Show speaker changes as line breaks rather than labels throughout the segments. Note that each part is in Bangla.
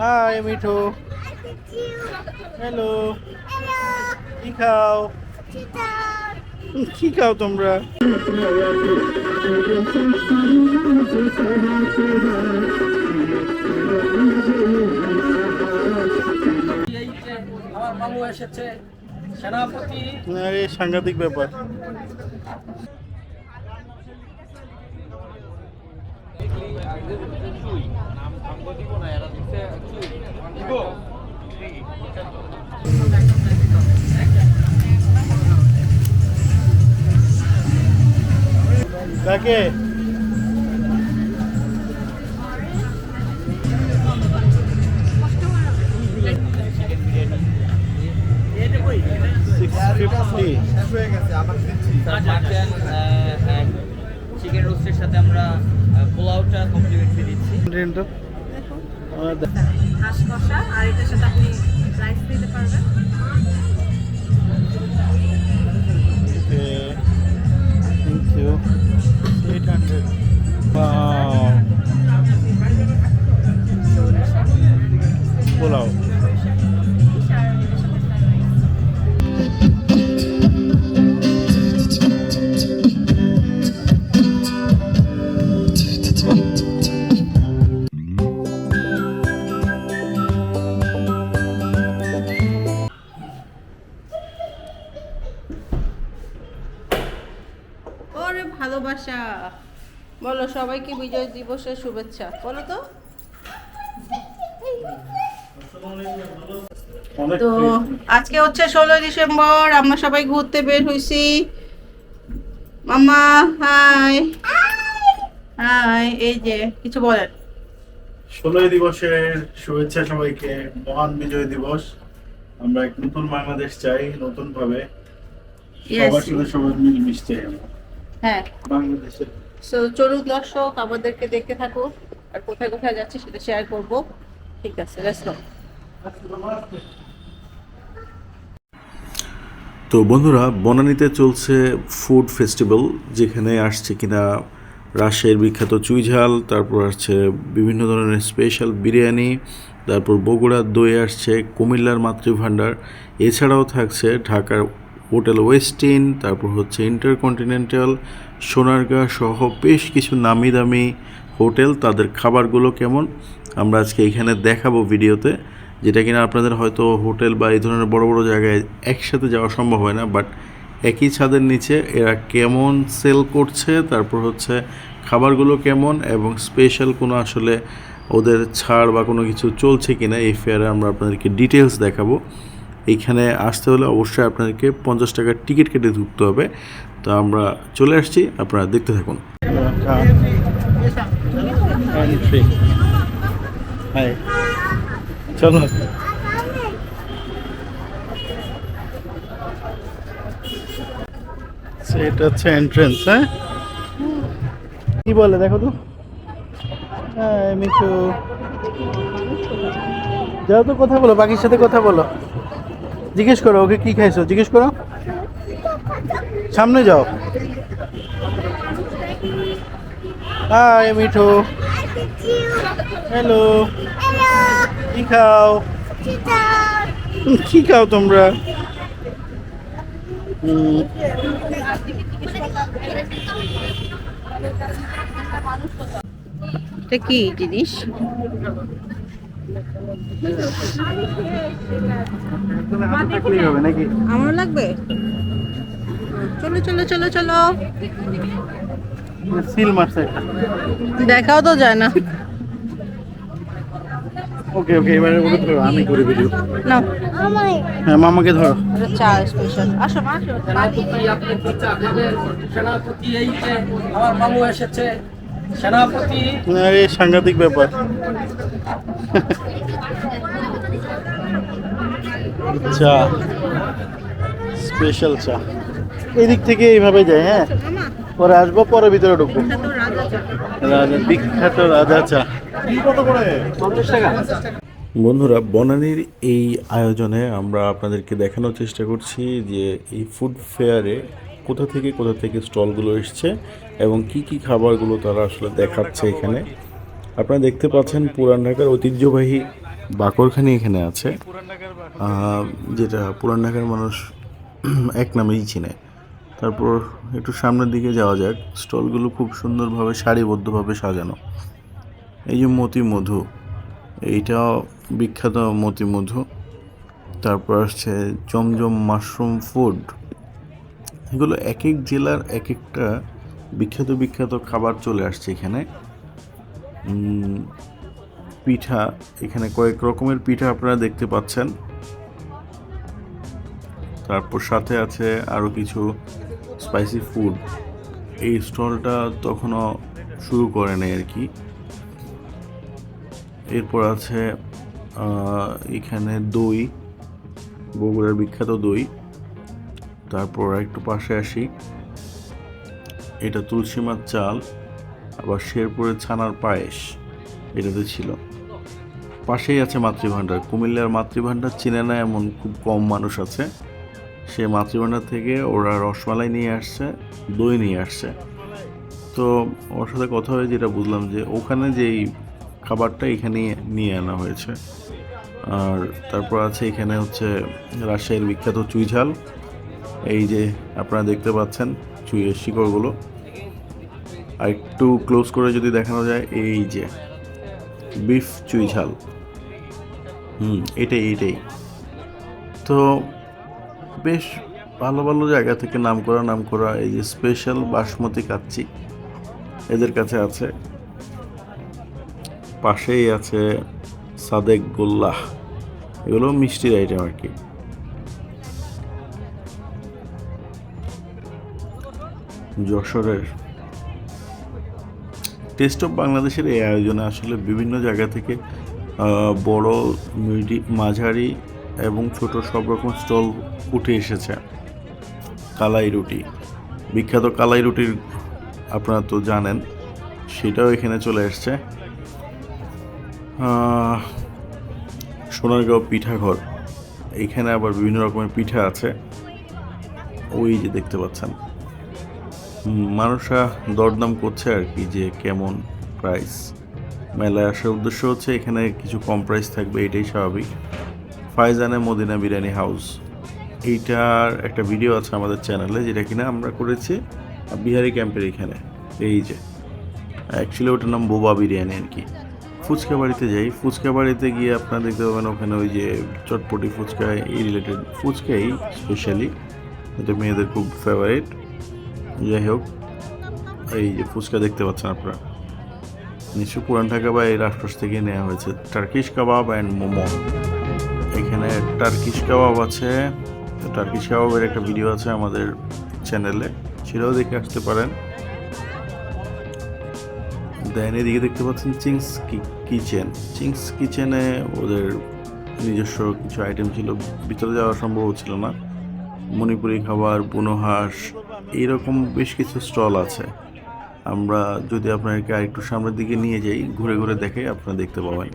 হাই মিঠু হ্যালো কি খাও কি খাও তোমরা
সেনাপতি।
সাংঘাতিক ব্যাপার।
মাটন চিকেন রোস্টের সাথে আমরা পোলাওটা কমপ্লিমেন্টারি দিচ্ছি
হাঁস কষা আর এটার সাথে আপনি রাইস দিতে পারবেন
Thank you. 800. Wow. পোলাও
ওরে বিজয় দিবসের শুভেচ্ছা। বলো তো। তো আজকে হচ্ছে ষোলোই ডিসেম্বর আমরা সবাই ঘুরতে বের হইছি। মামা হাই। হাই এই যে কিছু বলেন।
ষোলোই দিবসের শুভেচ্ছা সবাইকে মহান বিজয় দিবস। আমরা এক নতুন বাংলাদেশ চাই নতুন ভাবে. সবার সাথে সবাই মিলেমিশে চাই আমরা
হ্যাঁ।
বাংলাদেশে
সো চলুন দর্শক, আমাদেরকে দেখতে থাকো আর কোথায় কোথায় যাচ্ছি সেটা শেয়ার করব। ঠিক আছে
তো বন্ধুরা, বনানীতে চলছে ফুড ফেস্টিভ্যাল যেখানে আসছে কিনা রাজশাহীর বিখ্যাত চুইঝাল, তারপর আসছে বিভিন্ন ধরনের স্পেশাল বিরিয়ানি, তারপর বগুড়ার দই আসছে, কুমিল্লার মাতৃভাণ্ডার, এছাড়াও থাকছে ঢাকার হোটেল ওয়েস্টিন তারপর হচ্ছে ইন্টারকন্টিনেন্টাল, সোনারগাঁ সহ বেশ কিছু নামি দামি হোটেল। তাদের খাবারগুলো কেমন? আমরা আজকে এখানে দেখাবো ভিডিওতে, যেটা কিনা আপনাদের হয়তো হোটেল বা এই ধরনের বড় বড় জায়গায় একসাথে যাওয়া সম্ভব হয় না, বাট একই ছাদের নিচে এরা কেমন সেল করছে, তারপর হচ্ছে খাবারগুলো কেমন এবং স্পেশাল কোনো আসলে ওদের ছাড় বা কোনো কিছু চলছে কিনা, এই ফেয়ারে আমরা আপনাদেরকে ডিটেলস দেখাবো। এইখানে আসতে হলে অবশ্যই আপনাদেরকে পঞ্চাশ টাকার টিকিট কেটে ঢুকতে হবে। তো আমরা চলে আসছি, আপনারা দেখতে থাকুন।
এটা হচ্ছে এন্ট্রেন্স হ্যাঁ? কি বলে, দেখো তো। হ্যাঁ মিঠু। যাও তো, কথা বলো, বাকির সাথে কথা বলো। জিজ্ঞেস করো, ওকে কি খাইছো? জিজ্ঞেস করো। সামনে যাও। হাই, মিঠু। হ্যালো কি খাও? কি খাও তোমরা?
এটা কি জিনিস?
থাকলেই হবে নাকি
আমার লাগবে? চলো চলো চলো চলো।
সিল মারছে একটা।
দেখাও তো যায় না।
ওকে ওকে এবারে ওকে ধরো আমি করে ভিডিও
না
হ্যাঁ মামাকে ধরো।
চা স্পেশাল আসো মা আসো।
সেনাপতি এই যে আমার মামু এসেছে। সেনাপতি।
সাংঘাতিক ব্যাপার। চা। স্পেশাল চা। এদিক থেকে এইভাবে যায় হ্যাঁ? পরে আসব, পরে ভিতরে ঢুকবো।
রাজা,
বিখ্যাত রাজা চা।
বন্ধুরা, বনানীর এই আয়োজনে আমরা আপনাদেরকে দেখানোর চেষ্টা করছি যে এই ফুড ফেয়ারে কোথা থেকে কোথা থেকে স্টলগুলো এসছে এবং কি কি খাবারগুলো তারা আসলে দেখাচ্ছে এখানে। আপনারা দেখতে পাচ্ছেন পুরান ঢাকার ঐতিহ্যবাহী বাকরখানি এখানে আছে। যেটা পুরান ঢাকার মানুষ এক নামেই চিনে। তারপর একটু সামনের দিকে যাওয়া যাক। স্টলগুলো খুব সুন্দরভাবে সারিবদ্ধভাবে সাজানো। এই যে মতি মধু, এইটাও বিখ্যাত মতি মধু। তারপর আসছে জমজম মাশরুম ফুড। এগুলো এক এক জেলার এক একটা বিখ্যাত বিখ্যাত খাবার চলে আসছে এখানে। পিঠা, এখানে কয়েক রকমের পিঠা আপনারা দেখতে পাচ্ছেন। তারপর সাথে আছে আরও কিছু স্পাইসি ফুড এই স্টলটা তখনও শুরু করে নেই আর কি। এরপর আছে এখানে দই, বগুড়ার বিখ্যাত দই। তারপর একটু পাশে আসি। এটা তুলসী মাছ চাল। আবার শেরপুরের ছানার পায়েস, এটাতে ছিল। পাশেই আছে মাতৃভাণ্ডার। কুমিল্লার মাতৃভাণ্ডার চিনে না এমন খুব কম মানুষ আছে। সে মাতৃভাণ্ডার থেকে ওরা রসমালাই নিয়ে আসছে, দই নিয়ে আসছে। তো ওর সাথে কথা হয়ে যেটা বুঝলাম যে ওখানে যেই খাবারটা এখানে নিয়ে আনা হয়েছে। আর তারপর আছে এখানে হচ্ছে রাজশাহীর বিখ্যাত চুই ঝাল। এই যে আপনারা দেখতে পাচ্ছেন চুইয়ের শিকড়গুলো। আর একটু ক্লোজ করে যদি দেখানো যায়, এই যে বিফ চুই ঝাল। হুম, এটাই এটাই। তো বেশ ভালো ভালো জায়গা থেকে নাম করা নাম করা এই যে স্পেশাল বাসমতি কাচ্চি এদের কাছে আছে। পাশেই আছে সাদেক গোল্লাহ এগুলো মিষ্টির আইটেম আর কি। যশোরের টেস্ট অফ বাংলাদেশের এই আয়োজনে আসলে বিভিন্ন জায়গা থেকে বড় মিডি, মাঝারি এবং ছোট সব রকম স্টল উঠে এসেছে। কালাই রুটি। বিখ্যাত কালাই রুটির আপনারা তো জানেন, সেটাও এখানে চলে এসছে। সোনারগাঁও পিঠাঘর। এখানে আবার বিভিন্ন রকমের পিঠা আছে। ওই যে দেখতে পাচ্ছেন। মানুষরা দরদাম করছে আর কি যে কেমন প্রাইস মেলায় আসার উদ্দেশ্য হচ্ছে এখানে কিছু কম প্রাইস থাকবে, এটাই স্বাভাবিক। ফাইজানে মদিনা বিরিয়ানি হাউস এইটার একটা ভিডিও আছে আমাদের চ্যানেলে যেটা কিনা আমরা করেছি বিহারি ক্যাম্পের এখানে। এই যে অ্যাকচুয়ালি ওটার নাম বোবা বিরিয়ানি আর কি। ফুচকা বাড়িতে যাই, ফুচকা বাড়িতে গিয়ে আপনারা দেখতে পাবেন ওখানে ওই যে চটপটি ফুচকা, এই রিলেটেড ফুচকাই স্পেশালি এটা মেয়েদের খুব ফেভারিট যাই হোক, এই যে ফুচকা দেখতে পাচ্ছেন আপনারা। নিশ্চয় পুরান ঢাকা বা এই রাষ্ট্র থেকে নেওয়া হয়েছে। টার্কিশ কাবাব অ্যান্ড মোমো এখানে টার্কিশ কাবাব আছে। টার্কিশ কাবাবের একটা ভিডিও আছে আমাদের চ্যানেলে সেটাও দেখে আসতে পারেন। দেন এদিকে দেখতে পাচ্ছেন চিংস কিচেন চিংস কিচেনে ওদের নিজস্ব কিছু আইটেম ছিল। ভিতরে যাওয়া সম্ভব ছিল না। মণিপুরি খাবার বুনোহাঁস এইরকম বেশ কিছু স্টল আছে। আমরা যদি আপনাকে আরেকটু সামনের দিকে নিয়ে যাই, ঘুরে ঘুরে দেখে আপনারা দেখতে পাবেন।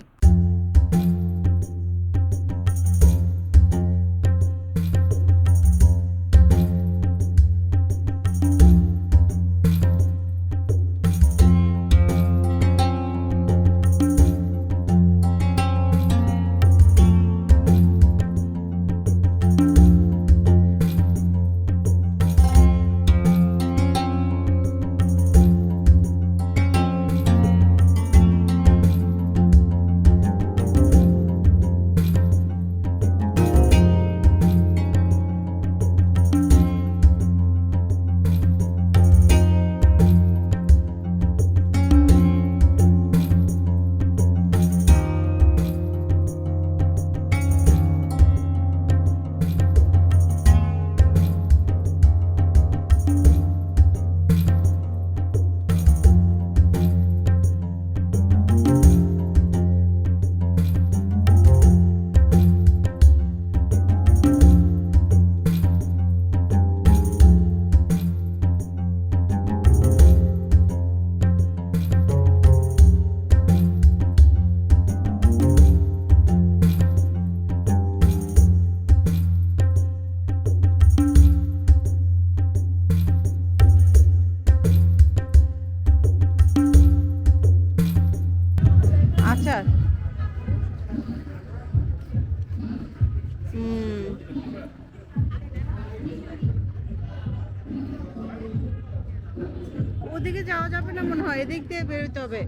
বেরোতে হবে।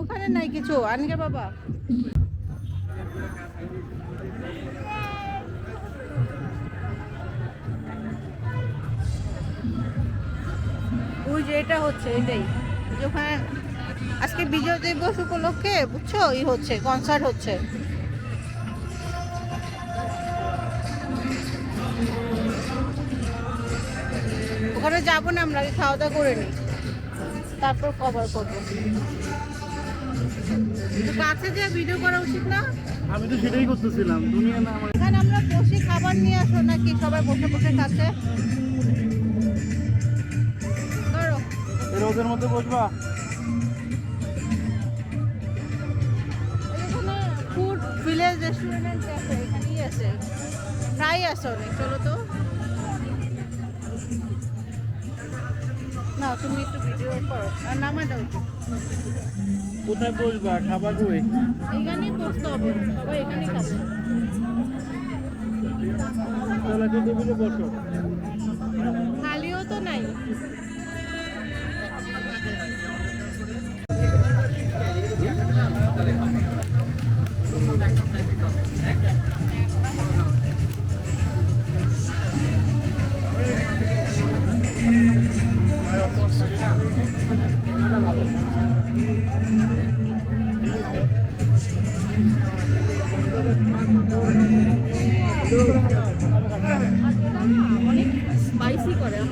ওখানে নাই কিছু, আনগে বাবা। এটা হচ্ছে, এটাই। ওখানে আজকে বিজয় দিবস উপলক্ষে, বুঝছ? ই হচ্ছে কনসার্ট হচ্ছে। ওখানে যাব না আমরা, খাওয়া দাওয়া করে নিই তারপর কভার করব। কাছে যে ভিডিও করা উচিত না?
আমি তো সেটাই করতেছিলাম তুমি না
এখানে আমরা বসে খাবার নিয়ে আসো নাকি? সবাই বসে বসে খাচ্ছে।
রোদের মধ্যে বসবা?
এখানে ফুড ভিলেজ রেস্টুরেন্ট আছে এখানেই আছে। ফ্রাই আছে অনেক চলো তো। না তুমি একটু ভিডিও করো। আর নামা দাও
কোথায় বসবা? খাবার কই?
এখানেই বসতে হবে। সবাই এখানেই খাবে।
তাহলে টেবিলে বসো।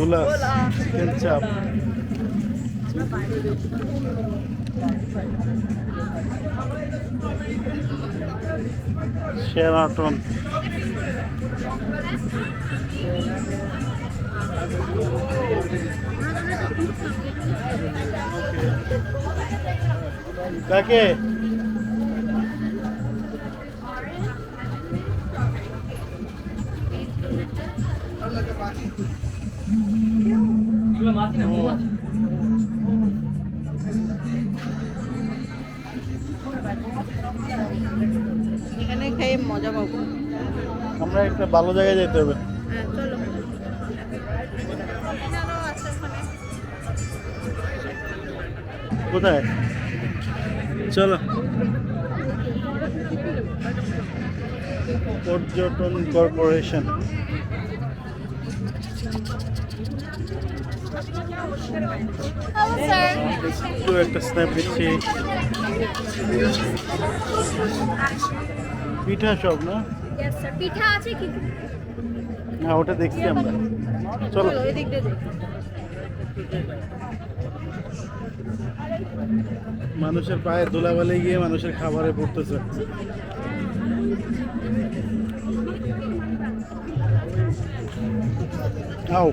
গোলা চিকেন চাপ শেরাটন কাকে
এখানে খেয়ে মজা পাবো।
আমরা একটা ভালো জায়গায় যেতে হবে।
হ্যাঁ চলো।
কোথায়? চলো। পর্যটন কর্পোরেশন। একটু একটা স্ন্যাপ দিচ্ছি। পিঠা সব না?
পিঠা আছে কি?
না ওটা দেখছি আমরা। চলো মানুষের পায়ে ধুলাবালি গিয়ে মানুষের খাবারে পড়তেছে। আও।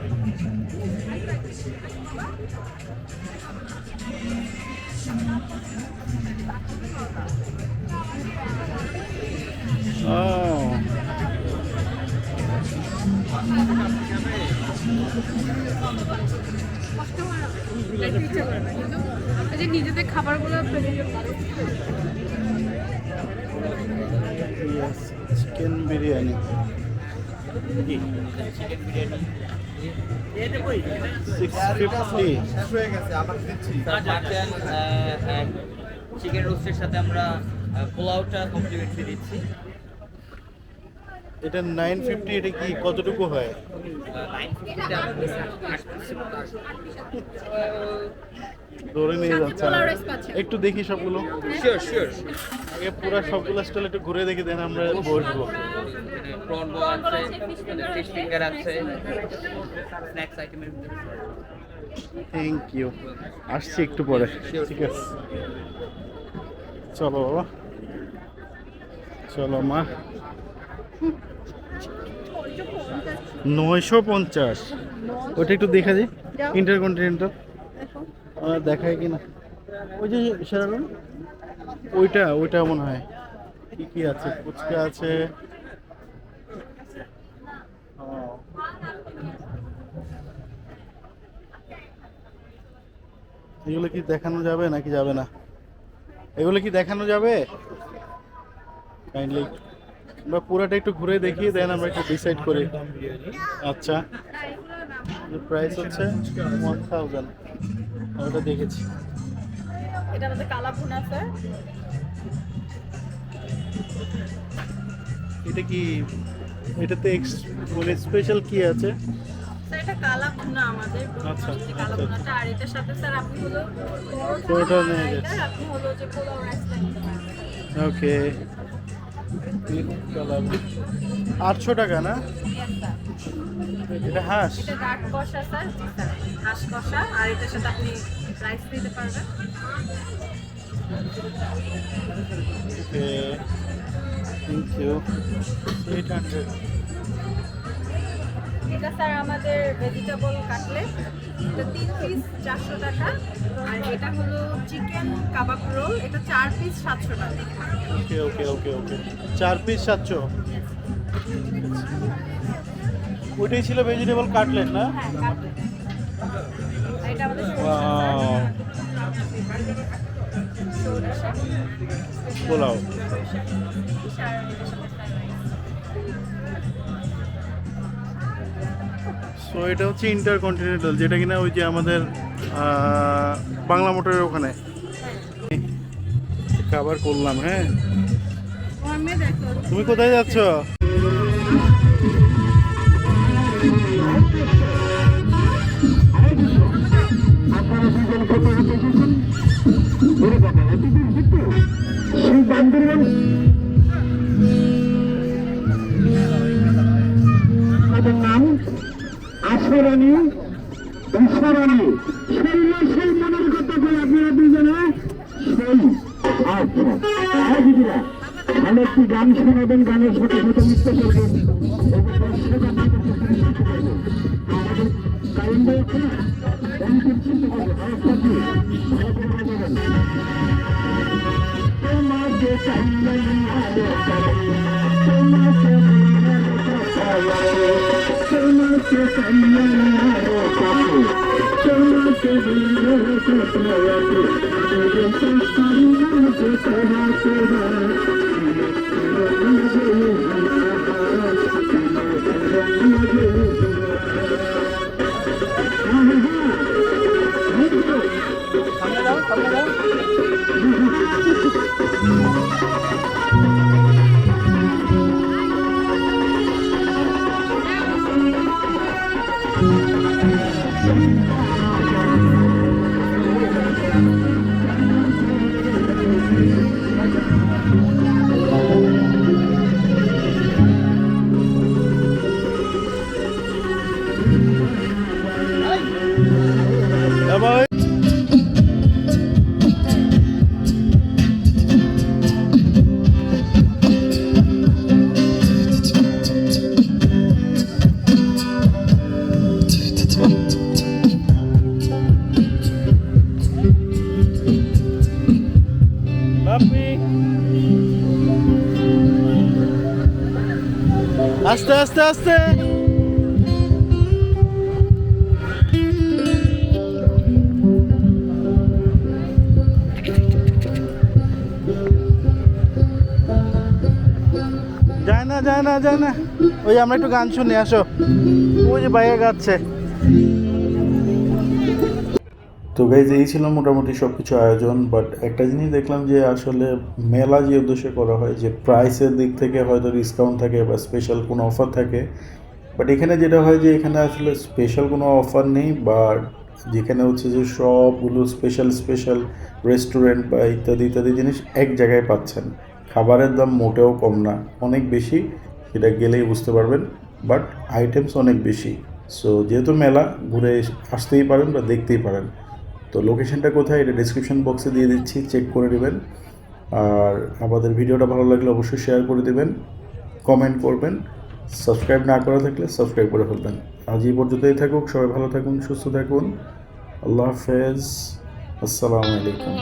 ও
নিজেদের খাবারগুলো
চিকেন বিরিয়ানি
চিকেন রোস্টের সাথে আমরা পোলাওটা কমপ্লিমেন্টারি দিচ্ছি।
এটা নাইন ফিফটি এটা কি কতটুকু হয়? ধরে নিয়ে যাচ্ছে। একটু দেখি সবগুলো।
শিওর শিওর
আগে পুরো সবগুলো স্টল একটু ঘুরে দেখি দেন আমরা বসবো।
প্রন আছে ফিশ ফিঙ্গার আছে স্ন্যাক্স আইটেমের
থ্যাংক ইউ আসছি একটু পরে। ঠিক আছে। চলো বাবা। চলো মা। নয়শো পঞ্চাশ। ওটা একটু দেখা যায়। ইন্টারকন্টিনেন্টাল দেখায় কিনা ওই যে সেরকম ওইটা ওইটা মনে হয়। কি কি আছে? ফুচকা আছে। এগুলো কি দেখানো যাবে নাকি যাবে না? এগুলো কি দেখানো যাবে? কাইন্ডলি আমরা পুরোটা একটু ঘুরে দেখি দেন আমরা একটু ডিসাইড করি। আচ্ছা। প্রাইস হচ্ছে ওয়ান থাউজেন্ড ওটা দেখেছি।
এটা আমাদের কালাভুন আছে
এটা কি এটাতে মানে স্পেশাল কি আছে?
এটা কালা ভুনা আমাদের।
আচ্ছা,
কালা
আচ্ছা।
ভুনাটা আর এটার সাথে স্যার আপনি হলো পরোটা
পরোটা নিয়ে
আর আপনি হলো যে পোলাও রাইসটা
ওকে আটশো টাকা না? এটা হাঁস।
এটা ডাক কষা স্যার। স্যার হাঁস কষা। আর এটার সাথে আপনি রাইস দিতে পারবেন।
Okay thank you eight hundred
এটা স্যার আমাদের ভেজিটেবল কাটলেট এটা তিন পিস চারশো টাকা। আর এটা হলো চিকেন কাবাব রোল এটা চার পিস সাতশো টাকা।
ওকে ওকে ওকে ওকে। চার পিস সাতশো? ওইটাই ছিল ভেজিটেবল কাটলেট না?
হ্যাঁ
পোলাও সো এটা হচ্ছে ইন্টারকন্টিনেন্টাল যেটা কিনা ওই যে আমাদের বাংলা মোটরের ওখানে। খাবার করলাম হ্যাঁ? তুমি কোথায় যাচ্ছ?
তাদের আসরণী ঈশ্বরণী শরীরে সেই মনের কথা বলে আপনারা দুজনে সেই আচ্ছা। দিদিরা ভালো একটি গান শোনাবেন, গানের সাথে সাথে নৃত্য করবেন
Thank you. যায় না যায় না ওই আমরা একটু গান শুনি, আসো। ওই যে বাইরে গাচ্ছে।
তো গাইজ এই ছিল মোটামুটি সব কিছু আয়োজন বাট একটা জিনিস দেখলাম যে আসলে মেলা যে উদ্দেশ্যে করা হয়, যে প্রাইসের দিক থেকে হয়তো ডিসকাউন্ট থাকে বা স্পেশাল কোনো অফার থাকে বাট এখানে যেটা হয় যে এখানে আসলে স্পেশাল কোনো অফার নেই বা যেখানে হচ্ছে যে সবগুলো স্পেশাল স্পেশাল রেস্টুরেন্ট বা ইত্যাদি ইত্যাদি জিনিস এক জায়গায় পাচ্ছেন। খাবারের দাম মোটেও কম না, অনেক বেশি, সেটা গেলেই বুঝতে পারবেন বাট আইটেমস অনেক বেশি। সো যেহেতু মেলা, ঘুরে আসতেই পারেন বা দেখতেই পারেন। তো লোকেশনটা কোথায়, এটা ডিসক্রিপশন বক্সে দিয়ে দিচ্ছি চেক করে নেবেন। আর আমাদের ভিডিওটা ভালো লাগলে অবশ্যই শেয়ার করে দেবেন কমেন্ট করবেন। সাবস্ক্রাইব না করা থাকলে সাবস্ক্রাইব করে ফেলবেন। আজ এই পর্যন্তই থাকুক, সবাই ভালো থাকুন, সুস্থ থাকুন। আল্লাহ হাফেজ, আসসালামু আলাইকুম।